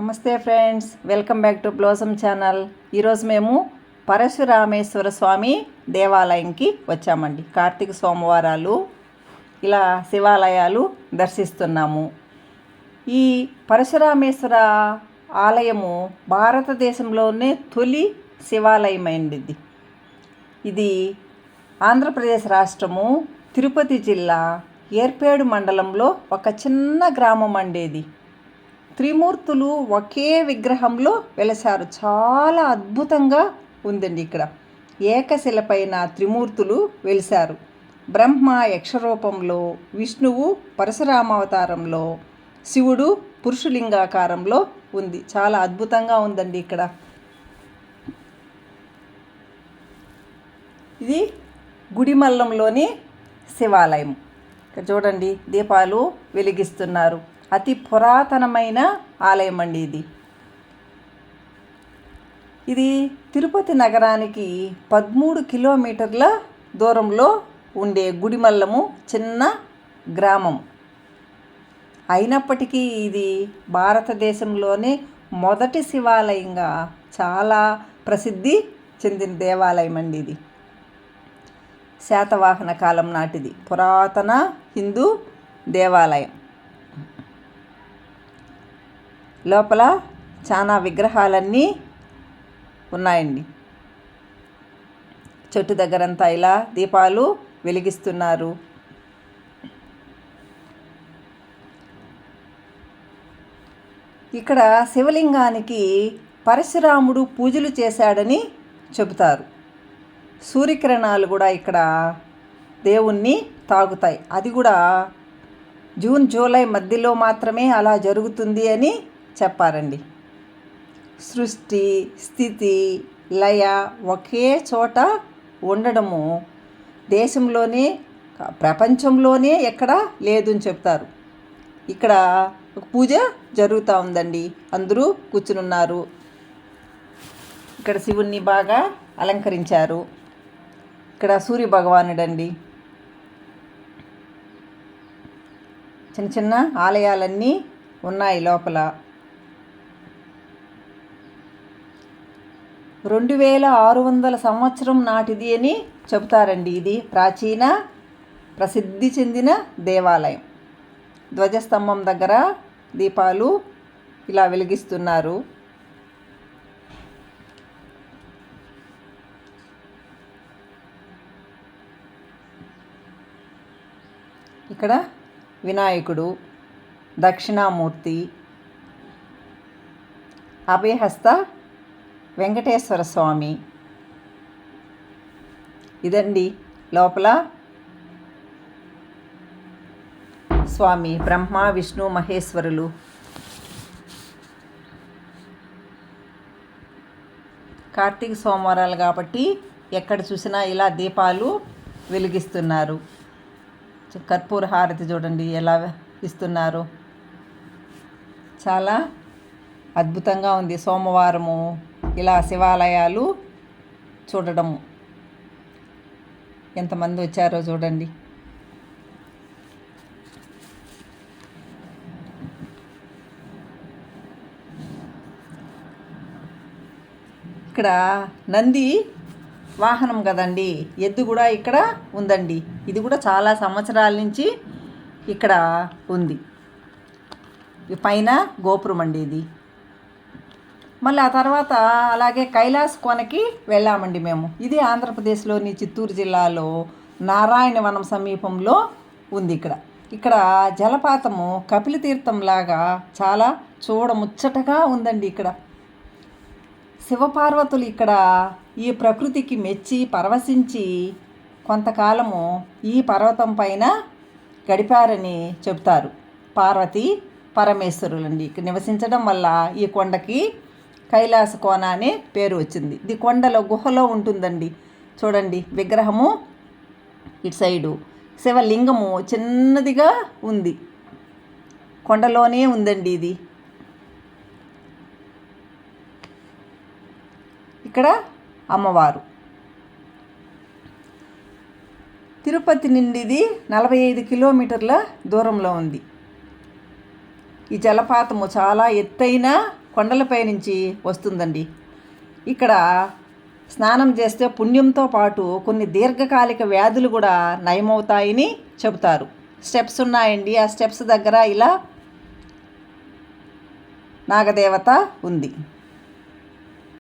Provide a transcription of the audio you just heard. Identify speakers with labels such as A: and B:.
A: నమస్తే friends welcome back to blossom channel. ఈరోజు మేము పరశురామేశ్వర స్వామి దేవాలయంకి వచ్చామండి. కార్తీక సోమవారాలు ఇలా శివాలయాలు దర్శిస్తున్నాము. ఈ పరశురామేశ్వర ఆలయము భారతదేశంలోనే తొలి శివాలయమైంది. ఇది ఇది ఆంధ్రప్రదేశ్ రాష్ట్రము తిరుపతి జిల్లా ఏర్పేడు మండలంలో ఒక చిన్న గ్రామం అండేది. త్రిమూర్తులు ఒకే విగ్రహంలో వెలశారు. చాలా అద్భుతంగా ఉందండి ఇక్కడ. ఏకశిలపైన త్రిమూర్తులు వెలిశారు. బ్రహ్మ యక్షరూపంలో విష్ణువు పరశురామావతారంలో శివుడు పురుషులింగాకారంలో ఉంది. చాలా అద్భుతంగా ఉందండి ఇక్కడ. ఇది గుడిమల్లంలోని శివాలయం. ఇక్కడ చూడండి దీపాలు వెలిగిస్తున్నారు. అతి పురాతనమైన ఆలయం అండి ఇది. ఇది తిరుపతి నగరానికి పదమూడు కిలోమీటర్ల దూరంలో ఉండే గుడిమల్లము చిన్న గ్రామం. అయినప్పటికీ ఇది భారతదేశంలోనే మొదటి శివాలయంగా చాలా ప్రసిద్ధి చెందిన దేవాలయం అండి ఇది. శాతవాహన కాలం నాటిది. పురాతన హిందూ దేవాలయం. లోపల చాలా విగ్రహాలన్నీ ఉన్నాయండి. చెట్టు దగ్గరంతా ఇలా దీపాలు వెలిగిస్తున్నారు. ఇక్కడ శివలింగానికి పరశురాముడు పూజలు చేశాడని చెబుతారు. సూర్యకిరణాలు కూడా ఇక్కడ దేవుణ్ణి తాగుతాయి. అది కూడా జూన్ జూలై మధ్యలో మాత్రమే అలా జరుగుతుంది అని చెప్పారండి. సృష్టి స్థితి లయ ఒకే చోట ఉండడము దేశంలోనే ప్రపంచంలోనే ఎక్కడ లేదు అని చెప్తారు. ఇక్కడ ఒక పూజ జరుగుతూ ఉందండి. అందరూ కూర్చునున్నారు. ఇక్కడ శివుణ్ణి బాగా అలంకరించారు. ఇక్కడ సూర్య భగవానుడండి. చిన్న చిన్న ఆలయాలన్నీ ఉన్నాయి లోపల. రెండు వేల ఆరు వందల సంవత్సరం నాటిది అని చెబుతారండి. ఇది ప్రాచీన ప్రసిద్ధి చెందిన దేవాలయం. ధ్వజస్తంభం దగ్గర దీపాలు ఇలా వెలిగిస్తున్నారు. ఇక్కడ వినాయకుడు దక్షిణామూర్తి అభయహస్త వెంకటేశ్వర స్వామి. ఇదండి లోపల స్వామి బ్రహ్మ విష్ణు మహేశ్వరులు. కార్తీక సోమవారాలు కాబట్టి ఎక్కడ చూసినా ఇలా దీపాలు వెలిగిస్తున్నారు. కర్పూర హారతి చూడండి ఎలా ఇస్తున్నారు. చాలా అద్భుతంగా ఉంది సోమవారము. ఇలా శివాలయాలు చూడడం. ఎంతమంది వచ్చారో చూడండి. ఇక్కడ నంది వాహనం కదండి. ఎద్దు కూడా ఇక్కడ ఉందండి. ఇది కూడా చాలా సంవత్సరాల నుంచి ఇక్కడ ఉంది. పైన గోపురం అండి ఇది. మళ్ళీ ఆ తర్వాత అలాగే కైలాస్ కొనకి వెళ్ళామండి మేము. ఇది ఆంధ్రప్రదేశ్లోని చిత్తూరు జిల్లాలో నారాయణవనం సమీపంలో ఉంది ఇక్కడ. ఇక్కడ జలపాతము కపిలతీర్థంలాగా లాగా చాలా చూడముచ్చటగా ఉందండి ఇక్కడ. శివపార్వతులు ఇక్కడ ఈ ప్రకృతికి మెచ్చి పరవశించి కొంతకాలము ఈ పర్వతం పైన గడిపారని చెబుతారు. పార్వతి పరమేశ్వరులండి. ఇక్కడ నివసించడం వల్ల ఈ కొండకి కైలాస కోన అనే పేరు వచ్చింది. ఇది కొండలో గుహలో ఉంటుందండి. చూడండి విగ్రహము ఇటు సైడు. శివలింగము చిన్నదిగా ఉంది. కొండలోనే ఉందండి ఇది. ఇక్కడ అమ్మవారు. తిరుపతి నుండి ఇది నలభై ఐదు కిలోమీటర్ల దూరంలో ఉంది. ఈ జలపాతము చాలా ఎత్తైన కొండలపై నుంచి వస్తుందండి. ఇక్కడ స్నానం చేస్తే పుణ్యంతో పాటు కొన్ని దీర్ఘకాలిక వ్యాధులు కూడా నయమవుతాయని చెబుతారు. స్టెప్స్ ఉన్నాయండి. ఆ స్టెప్స్ దగ్గర ఇలా నాగదేవత ఉంది.